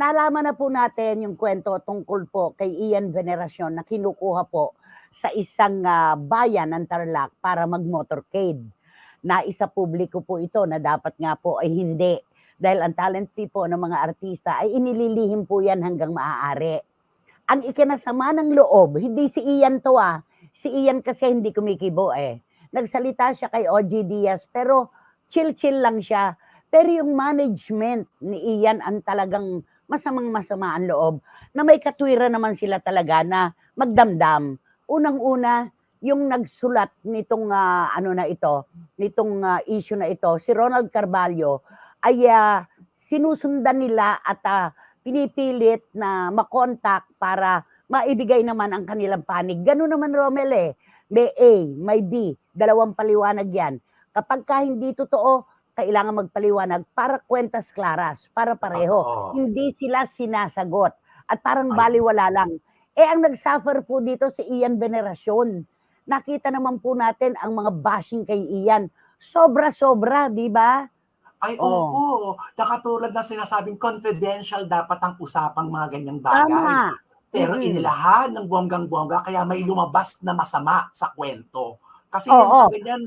nalaman na po natin yung kwento tungkol po kay Ian Veneracion na kinukuha po sa isang ah, bayan ng Tarlac para mag-motorcade. Na isa publiko po ito na dapat nga po ay hindi. Dahil ang talent fee po ng mga artista ay inililihim po yan hanggang maaari. Ang ikinasama ng loob, hindi si Ian to ah. Si Ian kasi hindi kumikibo eh. Nagsalita siya kay OG Diaz pero chill-chill lang siya. Pero yung management ni Ian ang talagang masamang masama ang loob na may katwiran naman sila talaga na magdamdam. Unang-una, yung nagsulat nitong ah, ano na ito, nitong ah, issue na ito, si Ronald Carvalho ay ah, sinusundan nila at ah, pinipilit na makontak para maibigay naman ang kanilang panig. Ganun naman Romel eh. May A, may B, dalawang paliwanag yan. Kapag ka hindi totoo, kailangan magpaliwanag para kwentas klaras, para pareho. Oo. Hindi sila sinasagot. At parang baliwala lang. Eh, ang nagsuffer po dito si Ian Veneracion. Nakita naman po natin ang mga bashing kay Ian. Sobra-sobra, di ba? Ay, Oo. oo. Nakatulad ng sinasabing confidential dapat ang usapang mga ganyang bagay. Tama. Pero Mm. inilahan ng bonggang-bongga kaya may lumabas na masama sa kwento. Kasi Oo. yung mga ganyan,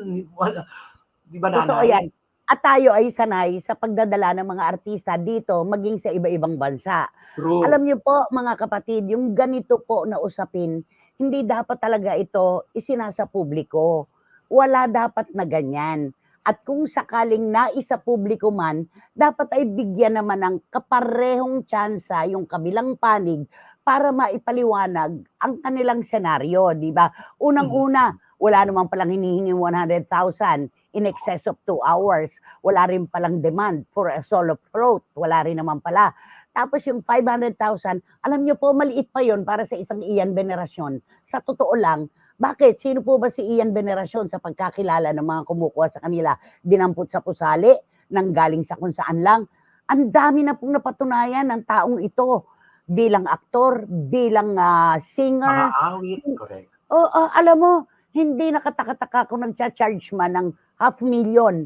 di ba Totoo nanay? yan. At tayo ay sanay sa pagdadala ng mga artista dito, maging sa iba-ibang bansa. True. Alam niyo po, mga kapatid, yung ganito po na usapin, hindi dapat talaga ito isinasa publiko. Wala dapat na ganyan. At kung sakaling naisa publiko man, dapat ay bigyan naman ng kaparehong tsansa yung kabilang panig para maipaliwanag ang kanilang senaryo, di ba? Unang-una, wala naman palang hinihinging 100,000 in excess of two hours. Wala rin palang demand for a solo float. Wala rin naman pala. Tapos yung 500,000, alam niyo po, maliit pa yon para sa isang Ian Veneracion. Sa totoo lang, bakit? Sino po ba si Ian Veneracion sa pagkakilala ng mga kumukuha sa kanila? Dinampot sa pusali, nang galing sa kung saan lang. Ang dami na pong napatunayan ng taong ito bilang aktor, bilang ah, singer. Mga awit, correct. O ah, alam mo, hindi nakatakataka kung nagcha-charge man ng half million.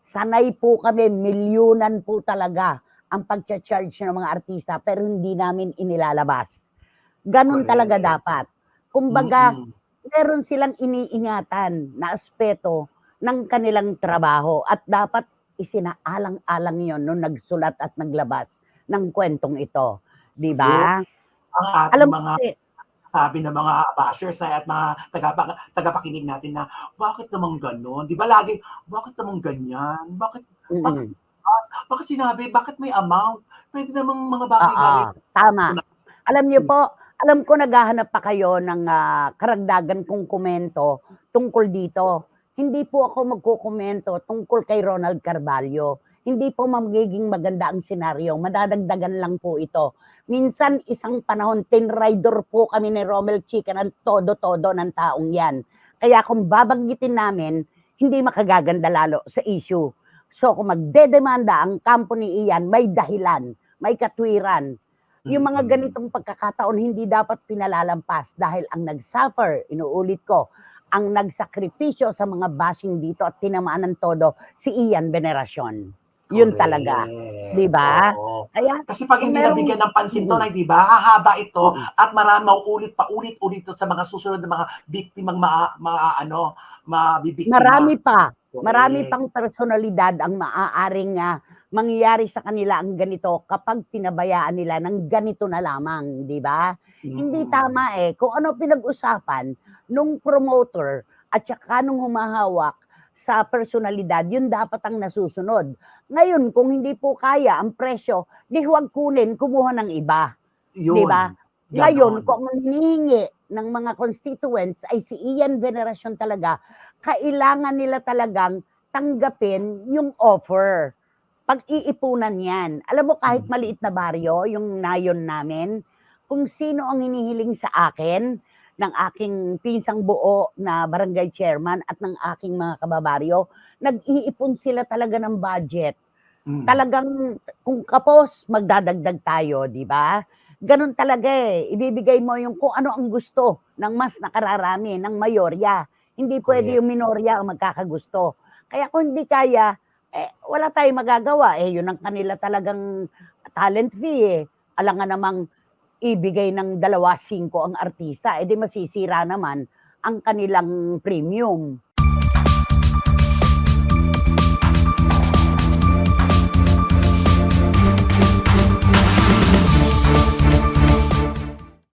Sanay po kami, milyunan po talaga ang pagcha-charge ng mga artista pero hindi namin inilalabas. Ganon Correct. talaga dapat. Kumbaga, Mm-mm. meron silang iniingatan na aspeto ng kanilang trabaho at dapat isinaalang-alang yon nung nagsulat at naglabas ng kwentong ito. Di ba? Ang ating Alam mga sabi ng mga bashers ay, at mga tagapa, tagapakinig natin na bakit naman gano'n? Di ba lagi, bakit naman ganyan? Bakit, mm, bakit sinabi, bakit may amount? Pwede namang mga bagay-bagay. tama. Alam niyo po, alam ko naghahanap pa kayo ng ah, karagdagan kong komento tungkol dito. Hindi po ako magkukomento tungkol kay Ronald Carvalho. Hindi po magiging maganda ang senaryo. Madadagdagan lang po ito. Minsan, isang panahon, tin rider po kami ni Romel Chica ng todo-todo ng taong yan. Kaya kung babanggitin namin, hindi makagaganda lalo sa issue. So kung magdedemanda ang kampo ni Ian, may dahilan, may katwiran. Yung mga Mm-mm. ganitong pagkakataon hindi dapat pinalalampas dahil ang nag-suffer, inuulit ko, ang nagsakripisyo sa mga bashing dito at tinamaan ng todo si Ian Veneracion. Yun Correct. talaga. Di ba? Kaya Kasi pag hindi merong- nabigyan ng pansin to, Mm. na, di ba? Hahaba ito at marami pa ulit ulit to sa mga susunod na mga biktimang ma, ma ano, mabibiktima. marami pa, Correct. marami pang personalidad ang maaaring nga mangyayari sa kanila ang ganito kapag pinabayaan nila ng ganito na lamang, di ba? Hindi Mm. tama eh. Kung ano pinag-usapan nung promoter at saka nung humahawak sa personalidad, yun dapat ang nasusunod. Ngayon, kung hindi po kaya ang presyo, di huwag kunin, kumuha ng iba. Yun. Di ba? Ngayon, kung ang hinihingi ng mga constituents ay si Ian Veneracion talaga, kailangan nila talagang tanggapin yung offer. Pag-iipunan yan. Alam mo, kahit Mm. maliit na baryo, yung nayon namin, kung sino ang hinihiling sa akin ng aking pinsang buo na barangay chairman at ng aking mga kababaryo, nag-iipon sila talaga ng budget Mm. talagang kung kapos, magdadagdag tayo, di ba? Ganun talaga eh. Ibibigay mo yung kung ano ang gusto ng mas nakararami, ng mayorya. Hindi pwede yung minorya ang magkakagusto. Kaya kung hindi kaya, eh, wala tayong magagawa. Eh, yun ang kanila talagang talent fee eh. alangan namang ibigay ng dalawa singko ang artista, edi masisira naman ang kanilang premium.